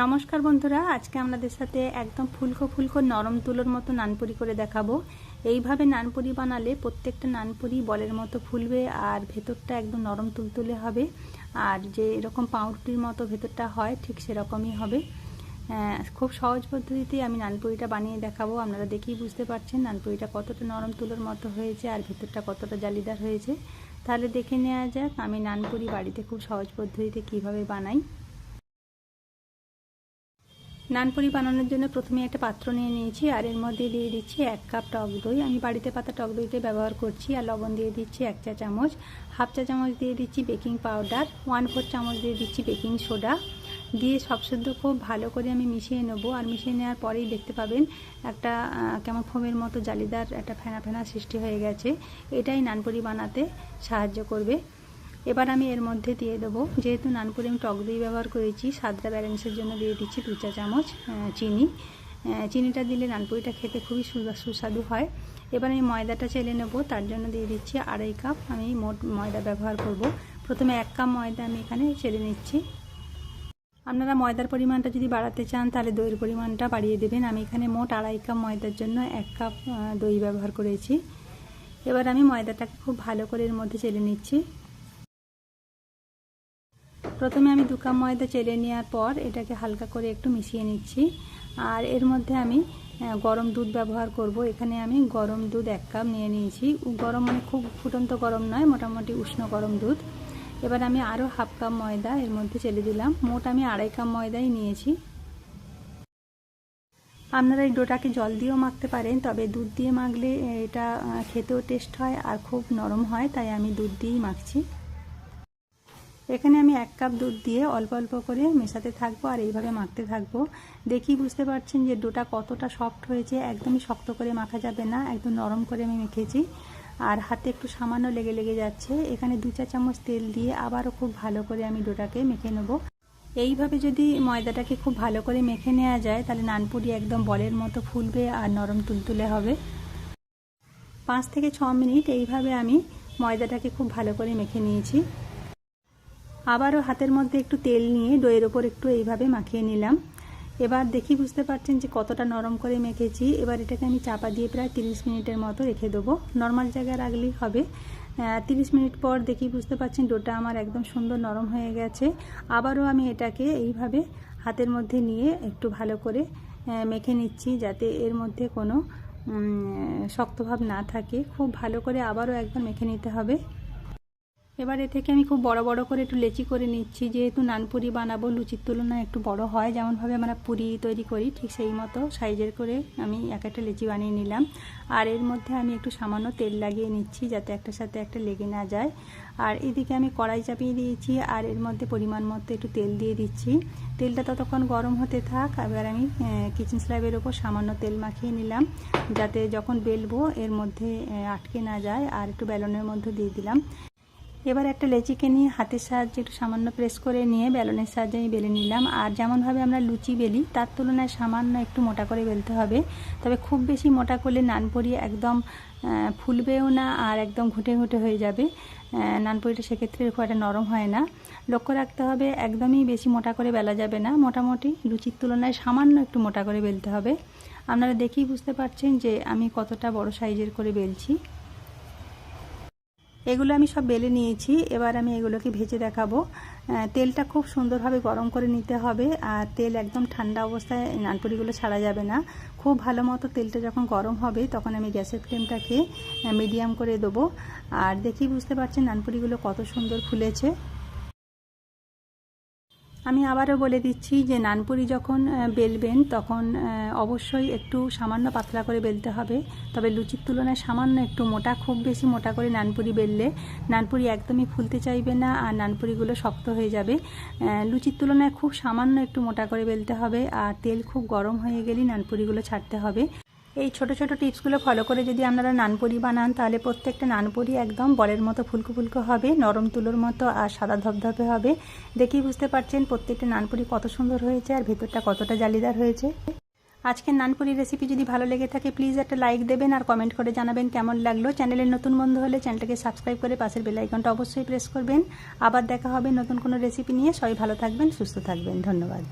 নমস্কার বন্ধুরা, আজকে আমাদের সাথে একদম ফুলকো ফুলকো নরম তুলোর মতো নানপুরি করে দেখাবো। এইভাবে নানপুরি বানালে প্রত্যেকটা নানপুরি বলের মতো ফুলবে আর ভেতরটা একদম নরম তুলতুলে হবে। আর যে এরকম পাউরুটির মতো ভেতরটা হয়, ঠিক সেরকমই হবে। খুব সহজ পদ্ধতিতে আমি নানপুরিটা বানিয়ে দেখাবো। আপনারা দেখেই বুঝতে পারছেন নানপুরিটা কতটা নরম তুলোর মতো হয়েছে আর ভেতরটা কতটা জালিদার হয়েছে। তাহলে দেখে নেওয়া যাক আমি নানপুরি বাড়িতে খুব সহজ পদ্ধতিতে কীভাবে বানাই। নানপুরি বানানোর জন্য প্রথমে একটা পাত্র নিয়ে নিয়েছি, আর এর মধ্যে দিয়ে দিচ্ছি এক কাপ টক দই। আমি বাড়িতে পাতা টক দইতে ব্যবহার করছি, আর লবণ দিয়ে দিচ্ছি এক চা চামচ। হাফ চা চামচ দিয়ে দিচ্ছি বেকিং পাউডার, ওয়ান ফোর চামচ দিয়ে দিচ্ছি বেকিং সোডা। দিয়ে সব শুদ্ধ খুব ভালো করে আমি মিশিয়ে নেব, আর মিশিয়ে নেওয়ার পরেই দেখতে পাবেন একটা কেমন ফোমের মতো জালিদার একটা ফেনা ফেনা সৃষ্টি হয়ে গেছে। এটাই নানপুরি বানাতে সাহায্য করবে। এবার আমি এর মধ্যে দিয়ে দেবো। যেহেতু নানপুরে আমি টক দই ব্যবহার করেছি সাদটা ব্যালেন্সের জন্য দিয়ে দিচ্ছি দু চা চামচ চিনি। চিনিটা দিলে নানপুরিটা খেতে খুবই সুস্বাদু হয়। এবার আমি ময়দাটা চেলে নেব, তার জন্য দিয়ে দিচ্ছি আড়াই কাপ। আমি মোট ময়দা ব্যবহার করব। প্রথমে এক কাপ ময়দা আমি এখানে চেলে নিচ্ছি। আপনারা ময়দার পরিমাণটা যদি বাড়াতে চান, তাহলে দইয়ের পরিমাণটা বাড়িয়ে দেবেন। আমি এখানে মোট আড়াই কাপ ময়দার জন্য এক কাপ দই ব্যবহার করেছি। এবার আমি ময়দাটাকে খুব ভালো করে এর মধ্যে চেলে নিচ্ছি। প্রথমে আমি দু কাপ ময়দা চেলে নেওয়ার পর এটাকে হালকা করে একটু মিশিয়ে নিচ্ছি। আর এর মধ্যে আমি গরম দুধ ব্যবহার করব। এখানে আমি গরম দুধ এক কাপ নিয়ে নিয়েছি। গরম মানে খুব ফুটন্ত গরম নয়, মোটামুটি উষ্ণ গরম দুধ। এবার আমি আরও হাফ কাপ ময়দা এর মধ্যে চেলে দিলাম। মোট আমি আড়াই কাপ ময়দাই নিয়েছি। আপনারা এই ডোটাকে জল দিয়েও মাখতে পারেন, তবে দুধ দিয়ে মাখলে এটা খেতেও টেস্ট হয় আর খুব নরম হয়, তাই আমি দুধ দিয়েই মাখছি। এখানে আমি এক কাপ দুধ দিয়ে অল্প অল্প করে মেশাতে থাকব আর এইভাবে মাখতে থাকব। দেখি বুঝতে পারছেন যে ডোটা কতটা সফট হয়েছে, একদমই শক্ত করে মাখা যাবে না, একদম নরম করে আমি মেখেছি। আর হাতে একটু সামান্য লেগে লেগে যাচ্ছে। এখানে দু চা চামচ তেল দিয়ে আবারও খুব ভালো করে আমি ডোটাকে মেখে নেব। এইভাবে যদি ময়দাটাকে খুব ভালো করে মেখে নেওয়া যায়, তাহলে নানপুরি একদম বলের মতো ফুলবে আর নরম তুলতুলে হবে। পাঁচ থেকে ছ মিনিট এইভাবে আমি ময়দাটাকে খুব ভালো করে মেখে নিয়েছি। আবারও হাতের মধ্যে একটু তেল নিয়ে দইয়ের ওপর একটু এইভাবে মাখিয়ে নিলাম। এবার দেখি বুঝতে পারছেন যে কতটা নরম করে মেখেছি। এবার এটাকে আমি চাপা দিয়ে প্রায় তিরিশ মিনিটের মতো রেখে দেবো। নর্মাল জায়গায় রাখলেই হবে। তিরিশ মিনিট পর দেখি বুঝতে পারছেন ডোটা আমার একদম সুন্দর নরম হয়ে গেছে। আবারও আমি এটাকে এইভাবে হাতের মধ্যে নিয়ে একটু ভালো করে মেখে নিচ্ছি যাতে এর মধ্যে কোনো শক্তভাব না থাকে। খুব ভালো করে আবারও একবার মেখে নিতে হবে। এবার এ থেকে আমি খুব বড় বড় করে একটু লেচি করে নিচ্ছি। যেহেতু নানপুরি বানাবো, লুচির তুলনায় একটু বড় হয় যেমনভাবে আমরা পুরি তৈরি করি, ঠিক সেই মতো সাইজের করে আমি এক একটা লেচি বানিয়ে নিলাম। আর এর মধ্যে আমি একটু সামান্য তেল লাগিয়ে নিচ্ছি যাতে একটার সাথে একটা লেগে না যায়। আর এদিকে আমি কড়াই চাপিয়ে দিয়েছি, আর এর মধ্যে পরিমাণ মতো একটু তেল দিয়ে দিচ্ছি। তেলটা ততক্ষণ গরম হতে থাক, এবার আমি কিচেন স্ল্যাবের ওপর সামান্য তেল মাখিয়ে নিলাম, যাতে যখন বেলবো এর মধ্যে আটকে না যায়, আর একটু বেলনের মধ্যে দিয়ে দিলাম। এবার একটা লেচিকে নিয়ে হাতের সাহায্যে একটু সামান্য প্রেস করে নিয়ে বেলনের সাহায্যে আমি বেলে নিলাম। আর যেমনভাবে আমরা লুচি বেলি, তার তুলনায় সামান্য একটু মোটা করে বেলতে হবে। তবে খুব বেশি মোটা করলে নানপুরি একদম ফুলবেও না আর একদম ঘুটে ঘুটে হয়ে যাবে। নানপুরিটা সেক্ষেত্রে খুব একটা নরম হয় না। লক্ষ্য রাখতে হবে একদমই বেশি মোটা করে বেলা যাবে না। মোটামুটি লুচির তুলনায় সামান্য একটু মোটা করে বেলতে হবে। আপনারা দেখেই বুঝতে পারছেন যে আমি কতটা বড় সাইজের করে বেলছি। এগুলো আমি সব বেলে নিয়েছি। এবার আমি এগুলোকে ভেজে দেখাবো। তেলটা খুব সুন্দরভাবে গরম করে নিতে হবে আর তেল একদম ঠান্ডা অবস্থায় নানপুরিগুলো ছাড়া যাবে না। খুব ভালো মতো তেলটা যখন গরম হবে তখন আমি গ্যাসের ফ্লেমটাকে মিডিয়াম করে দেবো। আর দেখি বুঝতে পারছেন নানপুরিগুলো কত সুন্দর ফুলেছে। আমি আবারও বলে দিচ্ছি যে নানপুরি যখন বেলবেন তখন অবশ্যই একটু সামান্য পাতলা করে বেলতে হবে। তবে লুচির তুলনায় সামান্য একটু মোটা, খুব বেশি মোটা করে নানপুরি বেললে নানপুরি একদমই ফুলতে চাইবে না আর নানপুরিগুলো শক্ত হয়ে যাবে। লুচির তুলনায় খুব সামান্য একটু মোটা করে বেলতে হবে আর তেল খুব গরম হয়ে গেলেই নানপুরিগুলো ছাড়তে হবে। এই ছোট ছোট টিপসগুলো ফলো করে যদি আপনারা নানপুরি বানান, তাহলে প্রত্যেকটা নানপুরি একদম বলের মতো ফুলকো ফুলকো হবে, নরম তুলোর মতো আর সাদা ধপধপে হবে। দেখেই বুঝতে পারছেন প্রত্যেকটা নানপুরি কত সুন্দর হয়েছে আর ভেতরটা কতটা জালিদার হয়েছে। আজকের নানপুরি রেসিপি যদি ভালো লেগে থাকে প্লিজ একটা লাইক দেবেন আর কমেন্ট করে জানাবেন কেমন লাগল। চ্যানেলের নতুন বন্ধু হলে চ্যানেলটাকে সাবস্ক্রাইব করে পাশের বেলাইকনটা অবশ্যই প্রেস করবেন। আবার দেখা হবে নতুন কোনো রেসিপি নিয়ে। সবাই ভালো থাকবেন, সুস্থ থাকবেন। ধন্যবাদ।